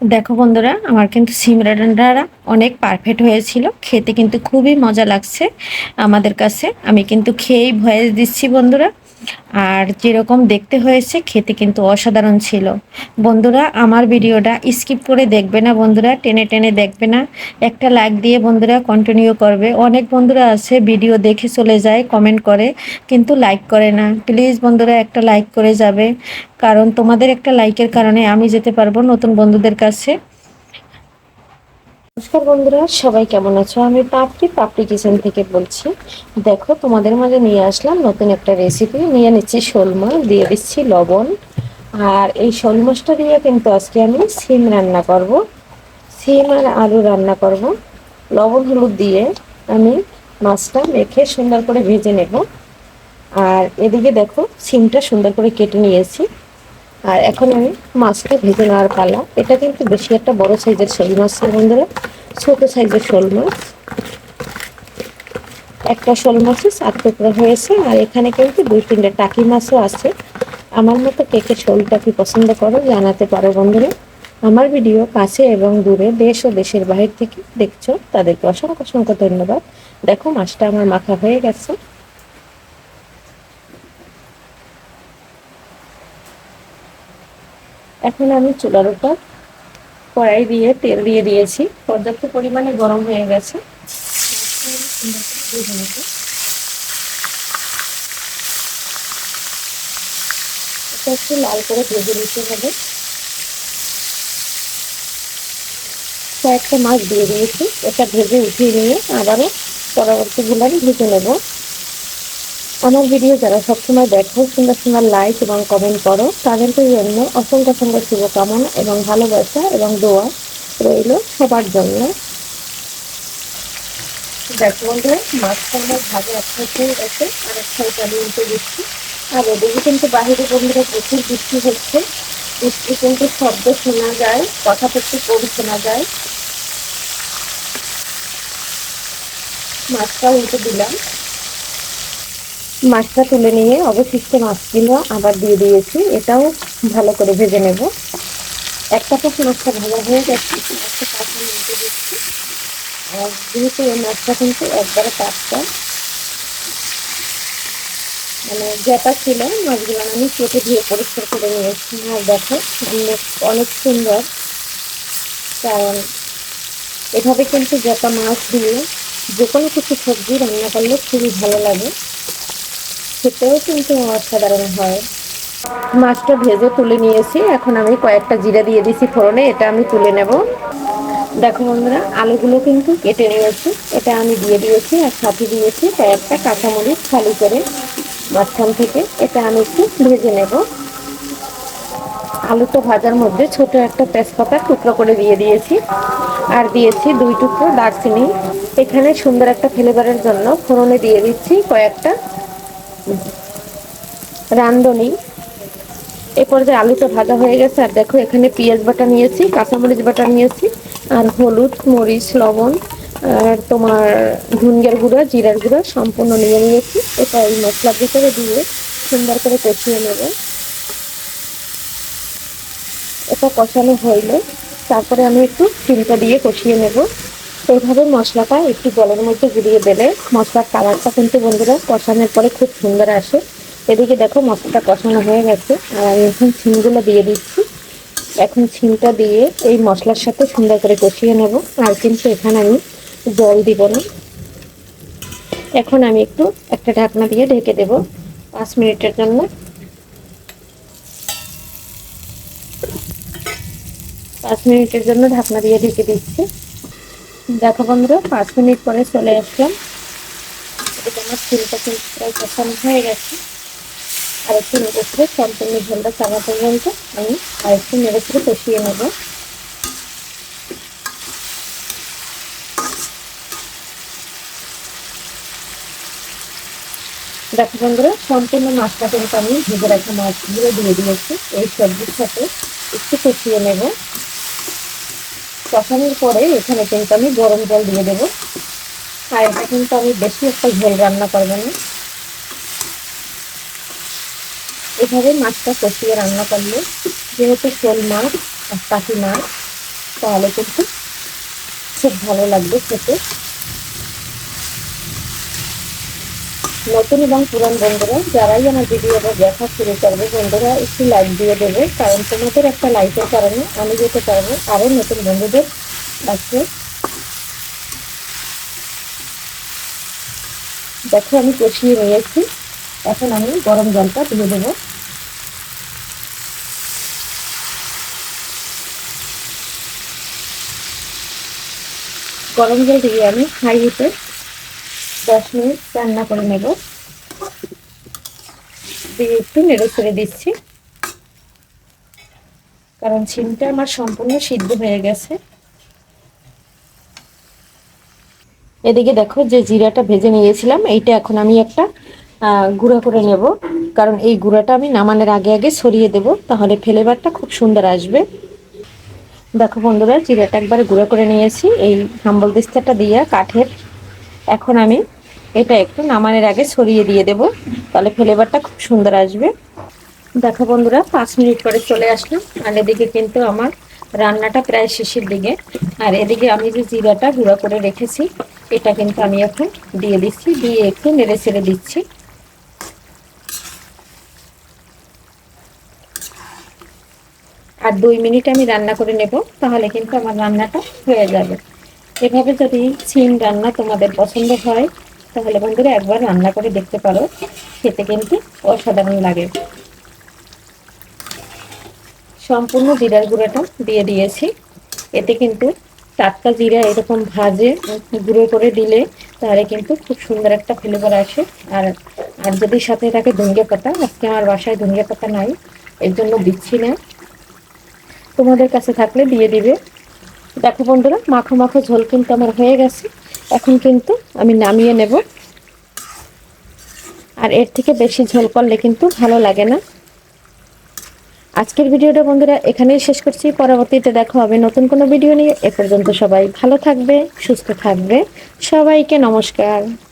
দেখো বন্ধুরা, আমার কিন্তু সিমরা ডান্ডারা অনেক পারফেক্ট হয়েছিল। খেতে কিন্তু খুবই মজা লাগছে আমাদের কাছে। আমি কিন্তু খেয়েই ভয়েস দিচ্ছি বন্ধুরা। আর যেরকম দেখতে হয়েছে, খেতে কিন্তু অসাধারণ ছিল। বন্ধুরা, আমার ভিডিওটা স্কিপ করে দেখবে না বন্ধুরা, টেনে টেনে দেখবে না। একটা লাইক দিয়ে বন্ধুরা কন্টিনিউ করবে। অনেক বন্ধুরা আছে, ভিডিও দেখে চলে যায় কমেন্ট করে, কিন্তু লাইক করে না। প্লিজ বন্ধুরা, একটা লাইক করে যাবে। কারণ তোমাদের একটা লাইকের কারণে আমি যেতে পারব নতুন বন্ধুদের কাছে। নমস্কার বন্ধুরা, সবাই কেমন আছো? আমি পাপড়ি পাপড়ি কিচেন থেকে বলছি। দেখো, তোমাদের মাঝে নিয়ে আসলাম নতুন একটা রেসিপি নিয়ে নিচ্ছি শোল মাছ, দিয়ে দিচ্ছি লবণ। আর এই শোল মাছটা দিয়ে কিন্তু আজকে আমি সিম রান্না করব। সিম আর আলু রান্না করব। লবণ, হলুদ দিয়ে আমি মাছটা মেখে সুন্দর করে ভেজে নেব। আর এদিকে দেখো, সিমটা সুন্দর করে কেটে নিয়েছি। আর এখন আমি মাছটা ভেজে নেওয়ার পালা। এটা কিন্তু বেশি একটা বড় সাইজের শোল মাছ বন্ধুরা, ছোট সাইজের শোল মাছ। একটা শোল মাছে চার টুকরা হয়েছে, আর এখানে কিন্তু দুই তিনটে টাকি মাছও আছে। আমার মতো কে কে শোল টাকি পছন্দ করো জানাতে পারো বন্ধুরা। আমার ভিডিও কাছে এবং দূরে দেশ ও দেশের বাহির থেকে দেখছ, তাদেরকে অসংখ্য অসংখ্য ধন্যবাদ। দেখো মাছটা আমার মাখা হয়ে গেছে। এখন আমি চুলার উপর কড়াই দিয়ে তেল দিয়ে দিয়েছি। পর্যাপ্ত পরিমাণে গরম হয়ে গেছে। এটা একটু লাল করে ভেজে নিতে হবে। কয়েকটা মাছ দিয়ে দিয়েছি। এটা ভেজে উঠিয়ে নিয়ে আবারও পরবর্তীগুলো আমি ভেজে নেব। আমার ভিডিও যারা সবসময় দেখো সুন্দর সুন্দর লাইক এবং কমেন্ট করো, তাদেরকে জন্য অসংখ্য অসংখ্য শুভকামনা এবং ভালোবাসা এবং দোয়া রইল সবার জন্য। দেখো বন্ধুরা ভাগে একটা দিচ্ছি আর ওদিকে কিন্তু বাহিরে বন্ধুরা প্রচুর বৃষ্টি হচ্ছে। বৃষ্টি কিন্তু শব্দ শোনা যায়, কথা প্রত্যেক কবি শোনা যায়। মাছটা উল্টে দিলাম। মাছটা তুলে নিয়ে অবশিষ্ট মাছগুলো আবার দিয়ে দিয়েছি। এটাও ভালো করে ভেজে নেব। একটা পাশে মাছটা ভালো হয়ে গেছে। মাছটা পাশে নিতে দিচ্ছি। আর যেহেতু এই মাছটা কিন্তু একবারে টাটকা মানে যেটা ছিল, মাছগুলো আমি কেটে দিয়ে পরিষ্কার করে নিয়েছি। আর দেখো অনেক সুন্দর। কারণ এভাবে কিন্তু যেটা মাছ দিয়ে যে কোনো কিছু সবজি রান্না করলে খুবই ভালো লাগে। খেতেও কিন্তু অসাধারণ হয়। মাছটা ভেজে তুলে নিয়েছি। এখন আমি কয়েকটা জিরা দিয়ে দিছি ফোড়নে, এটা আমি তুলে নেব। দেখো বন্ধুরা, আলুগুলো কিন্তু কেটে নিয়েছি। এটা আমি দিয়ে দিয়েছি আর সাথে দিয়েছি কয়েকটা কাঁচামরিচ খালি করে মাঝখান থেকে। এটা আমি একটু ভেজে নেব। আলু তো ভাজার মধ্যে ছোট একটা তেজপাতা টুকরো করে দিয়ে দিয়েছি। আর দিয়েছি দুই টুকরো দারচিনি। এখানে সুন্দর একটা ফ্লেভারের জন্য ফোড়নে দিয়ে দিচ্ছি কয়েকটা রান্ধনি এ পর্যায়ে আলুটা ভাজা হয়ে গেছে, আর দেখো এখানে পেঁয়াজ বাটা নিয়েছি, কাঁচামরিচ বাটা নিয়েছি, আর হলুদ, মরিচ, লবণ, আর তোমার ধুনগের গুঁড়া, জিরার গুঁড়া সম্পূর্ণ নিয়ে নিয়েছি। এটা এই মশলার ভিতরে দিয়ে সুন্দর করে কষিয়ে নেব। এটা কষানো হইলে, তারপরে আমি একটু চিনটা দিয়ে কষিয়ে নেব। এইভাবে মশলাটা একটু জলের মধ্যে গুলিয়ে দিলে মশলার কালারটা কিন্তু বন্ধুরা কষানোর পরে খুব সুন্দর আসে। এদিকে দেখো মশলাটা কষানো হয়ে গেছে। আর আমি এখন ছিমগুলো দিয়ে দিচ্ছি। এখন ছিমটা দিয়ে এই মশলার সাথে সুন্দর করে কষিয়ে নেব। আর কিন্তু এখানে আমি জল দিব না। এখন আমি একটু একটা ঢাকনা দিয়ে ঢেকে দেব পাঁচ মিনিটের জন্য। পাঁচ মিনিটের জন্য ঢাকনা দিয়ে ঢেকে দিচ্ছি। দেখো বন্ধুরা, পাঁচ মিনিট পরে চলে আসলাম। এটা আমার চুলটা কিন্তু প্রায় কষানো হয়ে গেছে। আর একটু নেড়ে করে সম্পূর্ণ ঝোলটা চালা পর্যন্ত আমি আর একটু নেড়ে করে কষিয়ে নেব। দেখো বন্ধুরা, সম্পূর্ণ মাছটা কিন্তু আমি ভেজে রাখা মাছগুলো দিয়ে দিয়েছি। এই সবজির সাথে একটু কষিয়ে নেব। কষানোর পরে এখানে কিন্তু আমি গরম জল দিয়ে দেবো। আর এটা কিন্তু আমি বেশি একটা ঝোল রান্না করব না। এভাবে মাছটা কষিয়ে রান্না করলে, যেহেতু শোল মাছ আর কাকি মাছ, তাহলে কিন্তু খুব ভালো লাগবে খেতে। নতুন এবং পুরান বন্ধুরা, যারাই আমার ভিডিওটা দেখা শুরু করবে, বন্ধুরা, একটু লাইক দিয়ে দেবে, কারণ তোমাদের একটা লাইকের কারণে আমি যেতে পারব আরও নতুন বন্ধুদের কাছে। দেখো, আমি কষিয়ে নিয়েছি। এখন আমি গরম জলটা দিয়ে দেবো। গরম জল দিয়ে আমি হাই হিটে দশ মিনিট রান্না করে নেব। দিয়ে একটু নেড়ে ছেড়ে দিচ্ছি। কারণ সিমটা আমার সম্পূর্ণ সিদ্ধ হয়ে গেছে। এদিকে দেখো যে জিরাটা ভেজে নিয়েছিলাম, এইটা এখন আমি একটা গুঁড়া করে নেব। কারণ এই গুঁড়াটা আমি নামানোর আগে আগে সরিয়ে দেব, তাহলে ফ্লেভারটা খুব সুন্দর আসবে। দেখো বন্ধুরা, জিরাটা একবার গুঁড়া করে নিয়েছি। এই হাম্বল দিস্তাটা দিয়ে কাঠের এখন আমি এটা একটু নামানোর আগে সরিয়ে দিয়ে দেব। তাহলে ফ্লেভারটা খুব সুন্দর আসবে। দেখো বন্ধুরা, পাঁচ মিনিট পরে চলে আসলাম। আর এদিকে কিন্তু আমার রান্নাটা প্রায় শেষের দিকে। আর এদিকে আমি যে জিরাটা গুঁড়া করে রেখেছি, এটা কিন্তু আমি এখন দিয়ে দিচ্ছি, দিয়ে একটু নেড়ে ছেড়ে দিচ্ছি। আর দুই মিনিট আমি রান্না করে নেব, তাহলে কিন্তু আমার রান্নাটা হয়ে যাবে। এভাবে যদি সিম রান্না তোমাদের পছন্দ হয়, তাহলে বন্ধুরা একবার রান্না করে দেখতে পারো। খেতে কিন্তু অসাধারণ লাগে। সম্পূর্ণ জিরার গুঁড়োটা দিয়ে দিয়েছি। এতে কিন্তু টাটকা জিরা এরকম ভাজে, গুঁড়ো করে দিলে তাহলে কিন্তু খুব সুন্দর একটা ফ্লেভার আসে। আর আর যদি সাথে থাকে ধনিয়া পাতা, আজকে আমার বাসায় ধনিয়া পাতা নাই, এর জন্য দিচ্ছি না। তোমাদের কাছে থাকলে দিয়ে দিবে। দেখো বন্ধুরা, মাখো মাখো ঝোল কিন্তু আমার হয়ে গেছে। এখন কিন্তু আমি নামিয়ে নেব। আর এর থেকে বেশি ঝোল করলে কিন্তু ভালো লাগে না। আজকের ভিডিওটা বন্ধুরা এখানেই শেষ করছি। পরবর্তীতে দেখা হবে নতুন কোনো ভিডিও নিয়ে। এ পর্যন্ত সবাই ভালো থাকবে, সুস্থ থাকবে। সবাইকে নমস্কার।